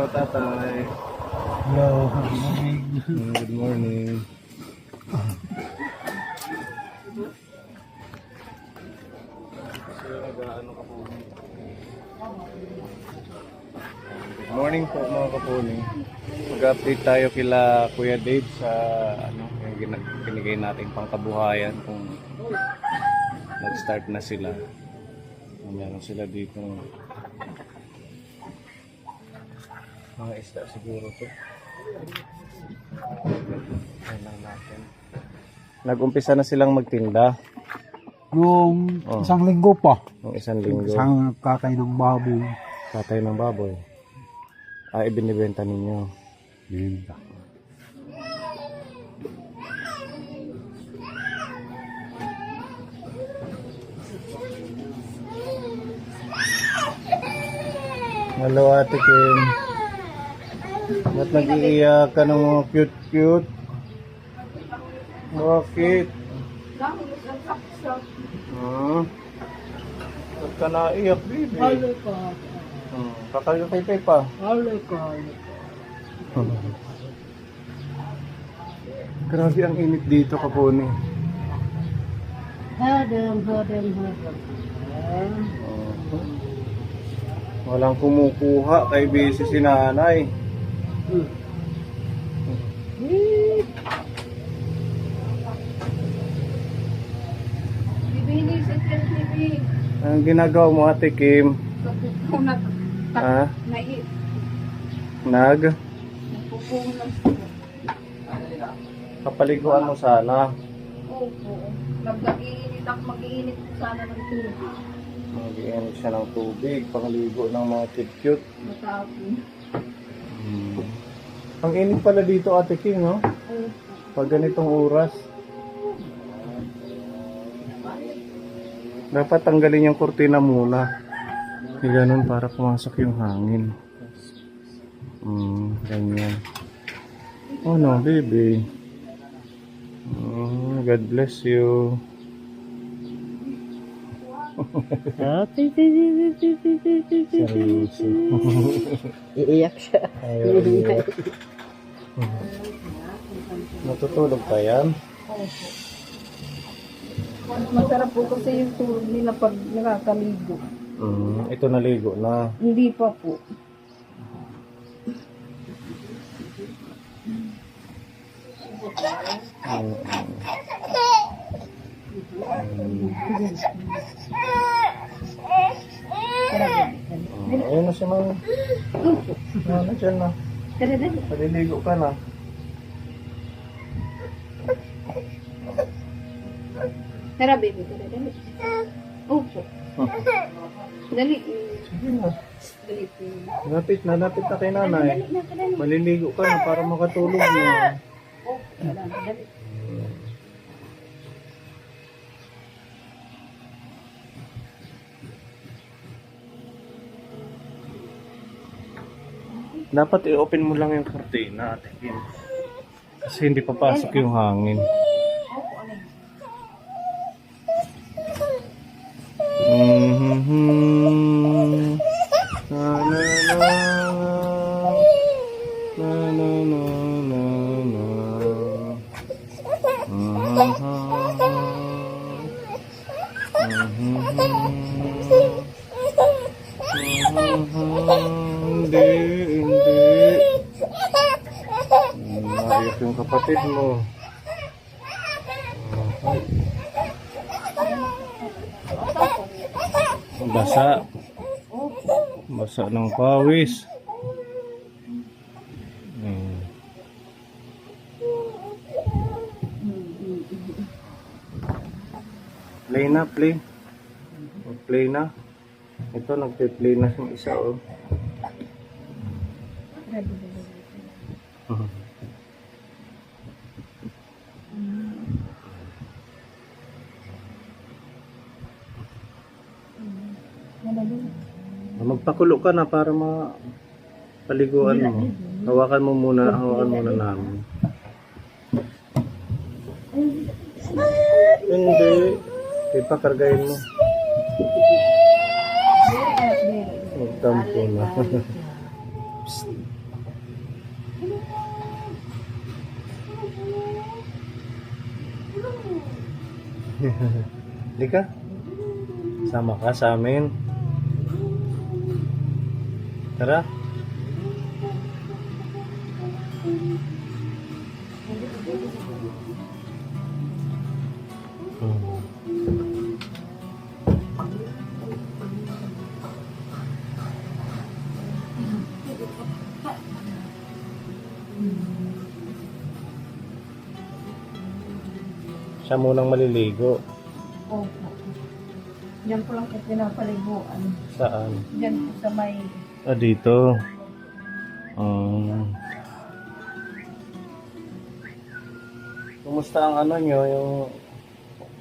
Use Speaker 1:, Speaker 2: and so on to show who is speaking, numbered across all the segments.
Speaker 1: Hello, tatay.
Speaker 2: Hello, good morning.
Speaker 1: Good morning. Good morning po mga kapuling. Mag-update tayo kila Kuya Dave sa ano, yung binigay nating pangkabuhayan kung nag-start na sila. Meron sila dito mga isda siguro to. Ayan lang natin. Nag-umpisa na silang magtinda
Speaker 2: Yung
Speaker 1: Oh.
Speaker 2: isang linggo pa,
Speaker 1: ng isang linggo.
Speaker 2: isang kakay ng baboy.
Speaker 1: Tatay ng baboy. Ah, ibinibenta ninyo.
Speaker 2: Benta.
Speaker 1: Hello, Ate Kim. Ba't nag-iiyak ka ng mga cute-cute? Bakit? Hmm? Ba't ka naiyak, baby?
Speaker 3: Halo ka.
Speaker 1: Hmm. Kakayukay pa.
Speaker 3: Halo ka.
Speaker 1: Grabe ang init dito, Kapuni.
Speaker 3: Hadam, hadam, hadam.
Speaker 1: Oh. Walang kumukuha kay busy si nanay.
Speaker 3: Hmm.
Speaker 1: Anong ginagawa mo, Ate Kim?
Speaker 3: Nag... Nai...
Speaker 1: Nag? Kapaliguan mo sana.
Speaker 3: Opo. Nag-iinit ako. Mag-iinit sana ng tubig.
Speaker 1: Mag-iinit siya ng tubig, pangligo ng mga cute-cute.
Speaker 3: Matapon.
Speaker 1: Ang init pala dito, Ate Kim, no? Pag ganitong oras. Dapat tanggalin yung kurtina muna. Yung ganun para pumasok yung hangin. Hmm, ganyan. Oh no, baby. Oh, God bless you. Seryoso.
Speaker 3: Iiyak siya.
Speaker 1: Ayaw niya. Natutulog pa yan?
Speaker 3: Masarap po kasi yung tulog nila pag nakakaligo.
Speaker 1: Mm, ito naligo na.
Speaker 3: Hindi pa po.
Speaker 1: Mm, mm. Ayun na si Mami. Ano dyan na? Paliligo ka na.
Speaker 3: Tara, baby. Tara, dali. Opo. Dali.
Speaker 1: Sige na.
Speaker 3: Dali.
Speaker 1: Lapit na, lapit na kay nanay. Maliligo ka na para makatulog na.
Speaker 3: Opo. Dali.
Speaker 1: Dapat i-open mo lang yung kurtina, ate Kim. Kasi hindi papasok yung hangin. Mhm. Basa. Basa ng pawis. Hmm. Play na, play. Play na. Ito, nagpe-play na yung isa, oh. Magpakulo ka na para ma paliguan mo. Hawakan mo muna, hawakan muna namin. Hindi. Ipakargayin mo. Magtampo na. Psst. Halika. Sama ka sa amin. Tara. Hmm. Siya munang maliligo.
Speaker 3: Opo. Diyan po lang po pinapaliguan.
Speaker 1: Saan?
Speaker 3: Diyan po sa may...
Speaker 1: Ah, dito. Um, Kumusta ang ano nyo, yung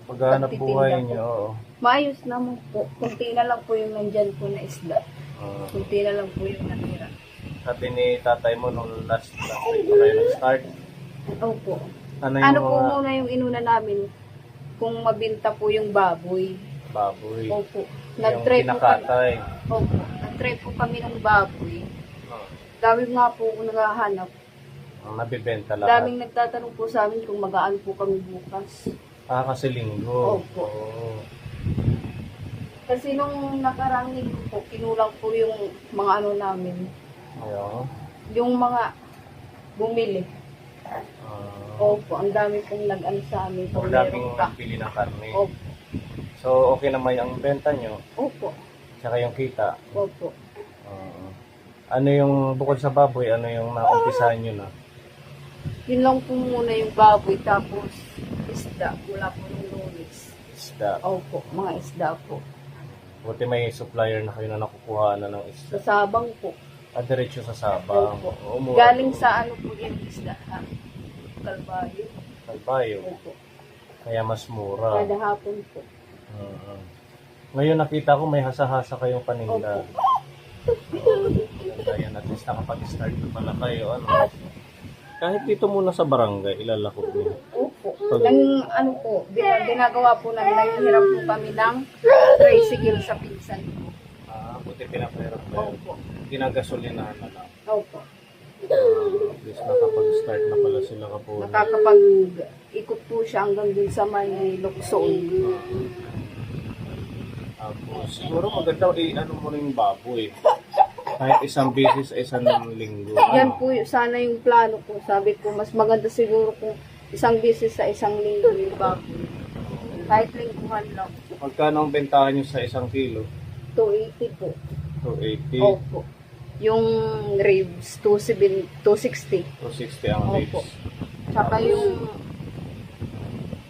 Speaker 1: paghahanap
Speaker 3: Pagtitinda
Speaker 1: buhay
Speaker 3: po.
Speaker 1: nyo? Oo.
Speaker 3: Maayos naman po. Kunti na lang po yung nandyan po na isda.
Speaker 1: Ah,
Speaker 3: Kunti na lang po yung natira.
Speaker 1: sabi ni tatay mo nung last last week pa kayo nag-start.
Speaker 3: Opo.
Speaker 1: Ano yung
Speaker 3: Ano po
Speaker 1: mga
Speaker 3: muna yung inuna namin? Kung mabinta po yung baboy.
Speaker 1: baboy?
Speaker 3: Opo.
Speaker 1: yung
Speaker 3: Nag-try po kami.
Speaker 1: kinakatay.
Speaker 3: Opo. Nag-try po kami ng baboy.
Speaker 1: Oh,
Speaker 3: Dami nga po kung naghahanap.
Speaker 1: ang nabibenta lahat.
Speaker 3: Daming nagtatanong po sa amin kung magaan po kami bukas.
Speaker 1: Ah, kasi linggo.
Speaker 3: Opo.
Speaker 1: Oo.
Speaker 3: Kasi nung nakarang linggo po, kinulang po yung mga ano namin.
Speaker 1: Ayun.
Speaker 3: Yung mga bumili.
Speaker 1: Ah,
Speaker 3: Opo, ang dami pong nag-ano sa amin.
Speaker 1: so,
Speaker 3: Kung
Speaker 1: daming
Speaker 3: meron pa.
Speaker 1: nagbili ng karne.
Speaker 3: Opo.
Speaker 1: So, okay naman yung benta nyo.
Speaker 3: Opo.
Speaker 1: Tsaka yung kita.
Speaker 3: Opo.
Speaker 1: Oo. ano yung, bukod sa baboy, ano yung naumpisahan nyo na?
Speaker 3: Yun lang po muna yung baboy. Tapos isda. Wala po ng lunes.
Speaker 1: Isda.
Speaker 3: Opo, mga isda po.
Speaker 1: Buti may supplier na kayo na nakukuha na ng
Speaker 3: Sa
Speaker 1: isda.
Speaker 3: sabang po.
Speaker 1: Ah, diretso sa Sabang.
Speaker 3: Opo.
Speaker 1: Oo, mura
Speaker 3: Galing
Speaker 1: to.
Speaker 3: sa ano po yung isda. Ha? Kalbayo.
Speaker 1: Kalbayo.
Speaker 3: Opo.
Speaker 1: Kaya mas mura.
Speaker 3: Kada hapon po.
Speaker 1: Oo. Ngayon nakita ko may hasa-hasa kayong paninda. Ganda yan. At least nakapag-start na pala kayo. Ano? Kahit dito muna sa barangay, ilalako niyo.
Speaker 3: Opo.
Speaker 1: Pag-
Speaker 3: Nang ano po, bin- ginagawa po namin, nangihiram po kami ng tricycle sa pinsan ko.
Speaker 1: Ah, buti pinapahirap kayo.
Speaker 3: Opo.
Speaker 1: Ginagasolinahan na lang.
Speaker 3: Opo.
Speaker 1: Ah, at least nakapag-start na pala sila kapo.
Speaker 3: Nakakapag-ikot po siya hanggang dun sa may Lukson.
Speaker 1: Tapos, siguro maganda eh, ano mo yung baboy. Kahit isang beses sa isang linggo.
Speaker 3: Yan
Speaker 1: Ano?
Speaker 3: po y- sana yung plano ko. Sabi ko, mas maganda siguro kung isang beses sa isang linggo yung baboy. Kahit lingguhan lang.
Speaker 1: Magkano ang bentahan nyo sa isang kilo?
Speaker 3: 280 po.
Speaker 1: 280,
Speaker 3: Opo. Yung ribs, 270 260.
Speaker 1: 260 ang ribs.
Speaker 3: Opo. Tsaka yung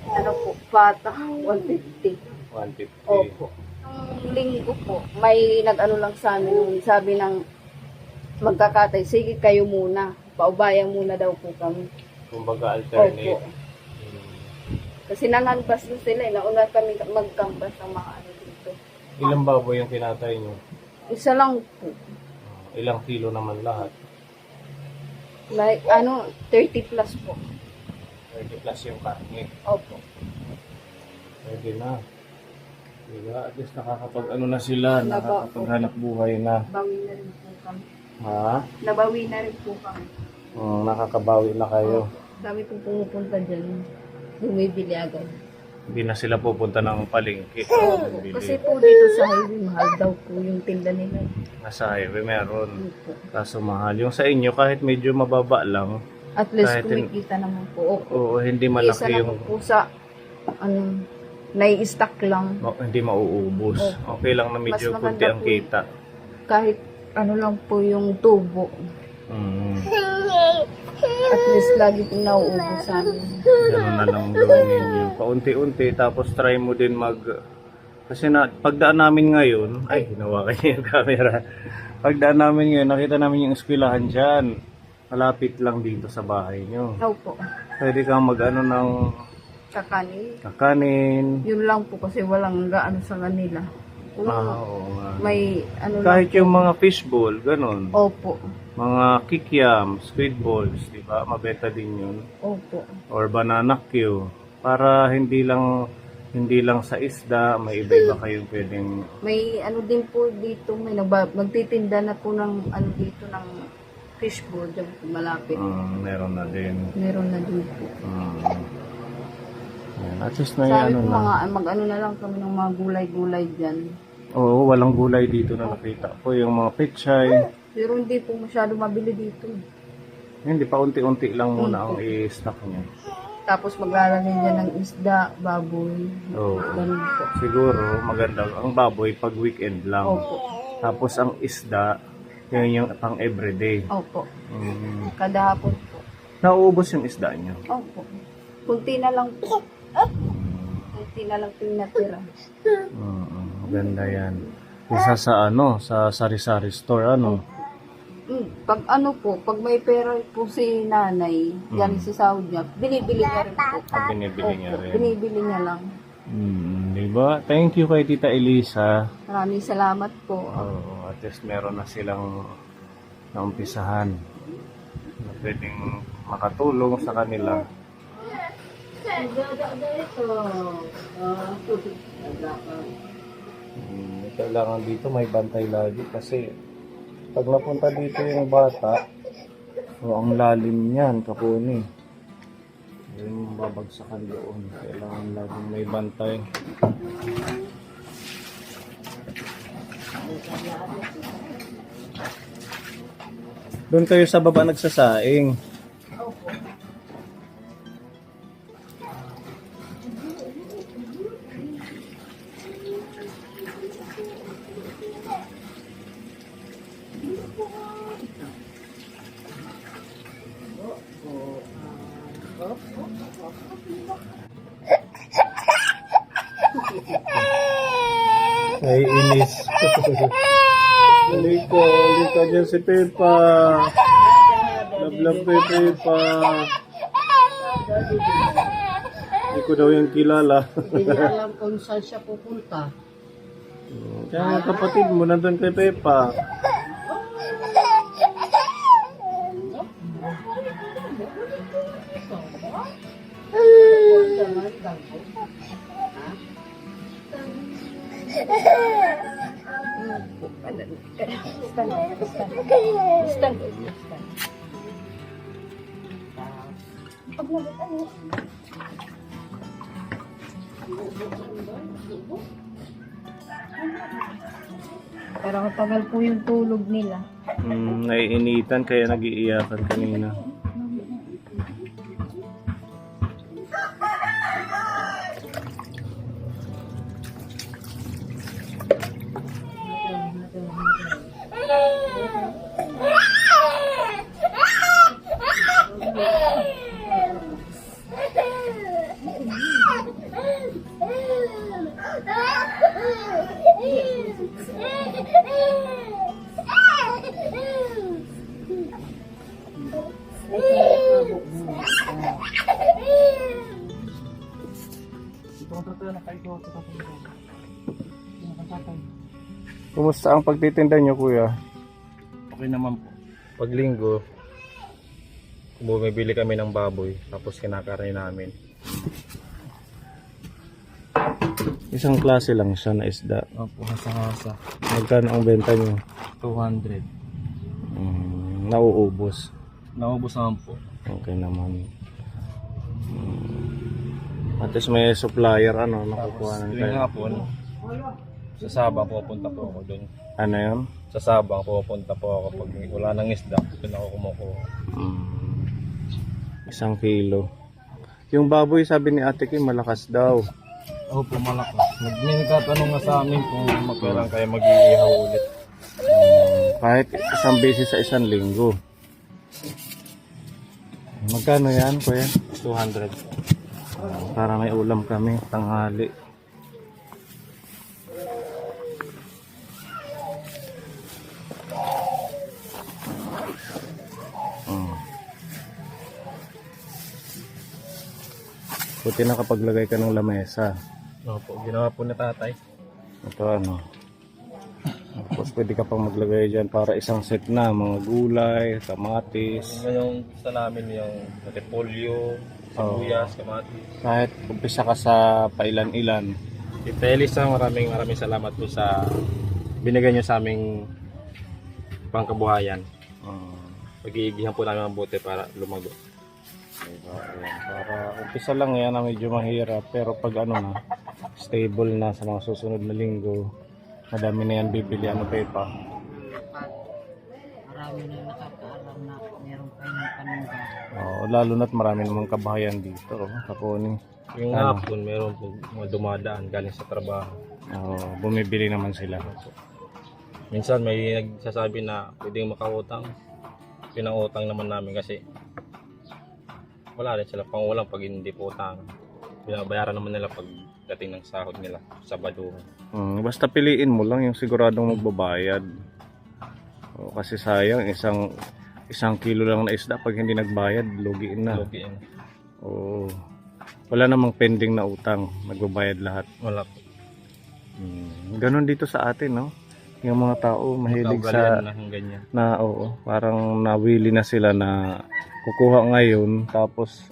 Speaker 3: ano po, pata, 150.
Speaker 1: 150.
Speaker 3: Opo. Linggo po, may nag-ano lang sa amin, nun, sabi ng magkakatay, sige kayo muna, paubayan muna daw po kami.
Speaker 1: Kumbaga alternate.
Speaker 3: Opo. Kasi nanganbas na sila, eh. nauna kami magkambas ng mga ano dito.
Speaker 1: Ilang baboy yung kinatay nyo?
Speaker 3: Isa lang po,
Speaker 1: Ah, Ilang kilo naman lahat?
Speaker 3: like ano, 30 plus po.
Speaker 1: 30 plus yung karne.
Speaker 3: Opo.
Speaker 1: Pwede na. Diba? At least nakakapag ano na sila, nakakapaghanap buhay na.
Speaker 3: Bawi na rin po kami.
Speaker 1: Ha?
Speaker 3: Nabawi na rin po kami.
Speaker 1: Mm, nakakabawi na kayo.
Speaker 3: Dami pong pumupunta dyan. Bumibili agad.
Speaker 1: Hindi na sila pupunta ng palengke.
Speaker 3: Opo.
Speaker 1: Bili.
Speaker 3: Kasi po dito sa highway, mahal daw po yung tinda nila.
Speaker 1: Nasa highway meron. Kaso mahal. Yung sa inyo, kahit medyo mababa lang,
Speaker 3: At least
Speaker 1: Kahit in-
Speaker 3: kumikita naman po.
Speaker 1: Oo, hindi
Speaker 3: Isa
Speaker 1: malaki
Speaker 3: lang
Speaker 1: yung,
Speaker 3: po sa, ano, nai-stock lang.
Speaker 1: ma- hindi mauubos.
Speaker 3: Opo.
Speaker 1: Okay lang na medyo
Speaker 3: Mas
Speaker 1: kunti
Speaker 3: maganda
Speaker 1: ang
Speaker 3: po
Speaker 1: kita.
Speaker 3: Kahit ano lang po yung tubo.
Speaker 1: Mm.
Speaker 3: At least lagi pong nauubos sa amin.
Speaker 1: Ganun na lang gawin ninyo. Paunti-unti, tapos try mo din mag... Kasi na, pagdaan namin ngayon, ay, niya yung camera. Pagdaan namin ngayon, nakita namin yung eskwelahan dyan. Malapit lang dito sa bahay nyo.
Speaker 3: Opo.
Speaker 1: Pwede kang mag-ano ng
Speaker 3: Kakanin.
Speaker 1: kakanin.
Speaker 3: Yun lang po kasi walang gaano sa kanila. Kung
Speaker 1: Ah, oo nga.
Speaker 3: may ano lang.
Speaker 1: Kahit yung mga fishball, ganun.
Speaker 3: Opo.
Speaker 1: Mga kikiam, squid balls, di ba? Mabenta din yun.
Speaker 3: Opo.
Speaker 1: Or banana Q. Para hindi lang hindi lang sa isda, may iba-iba kayong pwedeng
Speaker 3: May ano din po dito, may nagba, magtitinda na po ng ano dito ng fishbowl dyan po malapit.
Speaker 1: Mm, meron na din.
Speaker 3: Meron na din po.
Speaker 1: Mm. Yan, At least may
Speaker 3: Sabi
Speaker 1: ano
Speaker 3: ko
Speaker 1: na.
Speaker 3: mga, mag-ano na lang kami ng mga gulay-gulay dyan.
Speaker 1: Oo, walang gulay dito na nakita ko. Yung mga pechay.
Speaker 3: Pero hindi po masyado mabili dito.
Speaker 1: Hindi pa unti-unti lang muna ang i-stock niya.
Speaker 3: Tapos maglalagay dyan ng isda, baboy.
Speaker 1: Oo.
Speaker 3: Ganun po.
Speaker 1: Siguro maganda ang baboy pag weekend lang.
Speaker 3: Opo.
Speaker 1: Tapos ang isda, yun yung pang everyday.
Speaker 3: Opo.
Speaker 1: Mm.
Speaker 3: Kada hapon po.
Speaker 1: Nauubos yung isda niyo.
Speaker 3: Opo. Kunti na lang po. Kunti na lang po yung natira.
Speaker 1: Mm, maganda yan. Isa sa ano, sa sari-sari store, ano.
Speaker 3: Mm, pag ano po, pag may pera po si nanay, yan si sahod niya, binibili niya rin po.
Speaker 1: Ah, binibili niya
Speaker 3: Opo,
Speaker 1: rin.
Speaker 3: binibili niya lang.
Speaker 1: Mm, di ba? Thank you kay Tita Elisa.
Speaker 3: Maraming salamat po.
Speaker 1: Oo, at least meron na silang naumpisahan na pwedeng makatulong sa kanila. Hmm, kailangan dito may bantay lagi kasi pag napunta dito yung bata, o ang lalim niyan, kapuni. Yun yung babagsakan doon. Kailangan laging may bantay. Doon kayo sa baba nagsasaing. Ay, inis. Halika, halika dyan si Pepa. Love kay Pepa. Hindi ko daw yung kilala.
Speaker 3: Hindi alam kung saan siya pupunta.
Speaker 1: Kaya kapatid mo, nandun kay Pepa.
Speaker 3: Stand, stand. Stand, stand. Pero matagal po yung tulog nila.
Speaker 1: Hmm, naiinitan kaya nagiiyakan kanina. Kumusta ang pagtitinda niyo, kuya?
Speaker 4: Okay naman po.
Speaker 1: Pag linggo, bumibili kami ng baboy, tapos kinakain namin. Isang klase lang siya na isda.
Speaker 4: Opo, hasa-hasa.
Speaker 1: Magkano ang benta niyo?
Speaker 4: 200.
Speaker 1: Mm, nauubos.
Speaker 4: Naubos naman po.
Speaker 1: Okay naman. Mm. At least may supplier, ano, nakukuha ng
Speaker 4: Tuwing nga po, ano, sa Sabang pupunta po ako doon.
Speaker 1: Ano yun?
Speaker 4: Sa Sabang pupunta po ako pag wala nang isda, doon ako kumukuha.
Speaker 1: Mm. Isang kilo. Yung baboy, sabi ni Ate Kim, malakas daw.
Speaker 4: Opo, malakas. May nagtatanong nga sa amin kung magkailan kayo mag-iihaw ulit.
Speaker 1: Kahit isang beses sa isang linggo. Magkano yan, kuya?
Speaker 4: 200.
Speaker 1: Para may ulam kami, tanghali. Buti nakapaglagay ka ng lamesa.
Speaker 4: Opo, ginawa po ni tatay.
Speaker 1: Ito ano. Tapos pwede ka pang maglagay dyan para isang set na. Mga gulay, kamatis.
Speaker 4: Ngayong gusto namin yung repolyo, sibuyas, kamatis.
Speaker 1: Kahit umpisa ka sa pailan-ilan.
Speaker 4: Tita Elisa, maraming maraming salamat po sa binigay niyo sa aming pangkabuhayan.
Speaker 1: Uh,
Speaker 4: pag-iigihan po namin ang bote para lumago.
Speaker 1: Diba? Ayan. Para umpisa lang yan na medyo mahirap pero pag ano na stable na sa mga susunod na linggo madami na yan bibili ano Pepa
Speaker 5: Marami na nakakaalam na meron kayong panungga.
Speaker 1: Oo, lalo na't marami namang kabahayan dito oh, kaponi
Speaker 4: Yung
Speaker 1: Ano?
Speaker 4: hapon, meron po mga dumadaan galing sa trabaho.
Speaker 1: Oo, bumibili naman sila
Speaker 4: Minsan may nagsasabi na pwedeng makautang. Pinautang naman namin kasi wala rin sila pang ulang pag hindi po utang. Binabayaran naman nila pag dating ng sahod nila sa baduhan.
Speaker 1: Mm, basta piliin mo lang yung siguradong magbabayad. O, kasi sayang isang isang kilo lang na isda pag hindi nagbayad, lugiin na.
Speaker 4: Lugiin.
Speaker 1: Oo. Wala namang pending na utang, nagbabayad lahat.
Speaker 4: Wala po.
Speaker 1: Mm, ganon dito sa atin, no? Yung mga tao mahilig sa
Speaker 4: na
Speaker 1: na oo, parang nawili na sila na kukuha ngayon tapos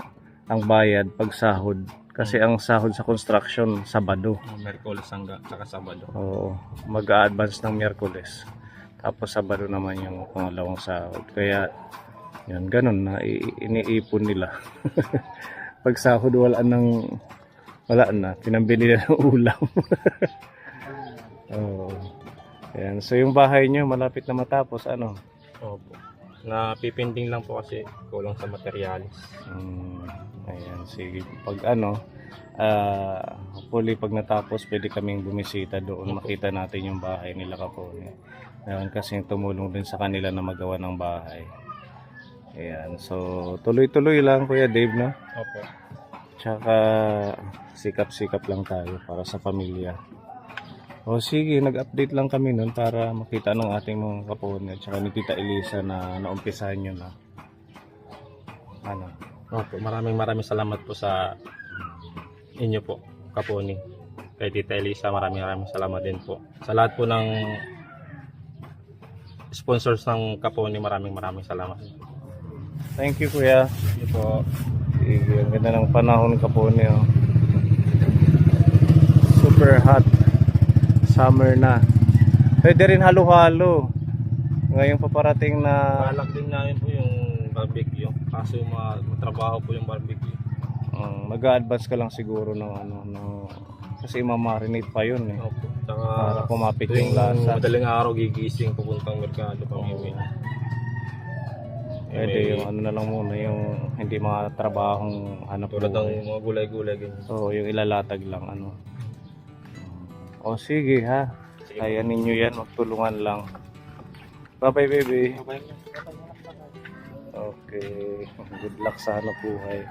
Speaker 1: ang bayad pag sahod. Kasi ang sahod sa construction Sabado.
Speaker 4: Merkulis hanggang saka Sabado.
Speaker 1: Oo, mag-a-advance ng Miyerkules. Tapos Sabado naman yung pangalawang sahod. Kaya, yun, ganun na, iniipon nila. Pag sahod, wala nang, wala na, pinambili na ng ulam. Oo. Ayan, so yung bahay nyo, malapit na matapos, ano?
Speaker 4: Opo. Napipinding lang po kasi kulang sa materialis.
Speaker 1: Mm, ayan, sige. Pag ano, ah, hopefully pag natapos, pwede kaming bumisita doon, makita natin yung bahay nila kapone. Meron kasing tumulong din sa kanila na magawa ng bahay. Ayan, so tuloy-tuloy lang Kuya Dave, no?
Speaker 4: Opo.
Speaker 1: Tsaka sikap-sikap lang tayo para sa pamilya. O sige, nag-update lang kami nun para makita ng ating mga kapone at saka ni Tita Elisa na naumpisahan nyo na. Ano?
Speaker 4: Opo. Maraming maraming salamat po sa inyo po, Kaponi. Kay Tita Elisa, maraming maraming salamat din po. Sa lahat po ng sponsors ng Kaponi, maraming maraming salamat.
Speaker 1: Thank you, Kuya.
Speaker 4: Ito po.
Speaker 1: Sige, ang ganda ng panahon kapone. Oh. Super hot. Summer na. Pwede rin halo-halo. Ngayong paparating na
Speaker 4: Balak din namin po yung barbecue. Kaso ma matrabaho po yung barbecue.
Speaker 1: um, mag-advance ka lang siguro ng ano no kasi mamarinate pa yun eh.
Speaker 4: Opo. Tsaka
Speaker 1: Para
Speaker 4: tuwing
Speaker 1: yung lasa.
Speaker 4: Madaling araw gigising pupuntang merkado pamimili. Eh,
Speaker 1: Pwede yung ano na lang muna yung hindi mga trabahong hanap
Speaker 4: Tulad ng mga gulay-gulay ganyan.
Speaker 1: Oo, yung ilalatag lang ano. O sige ha. Kaya ninyo yan, magtulungan lang. Bye-bye baby. Okay. Good luck sa hanap buhay.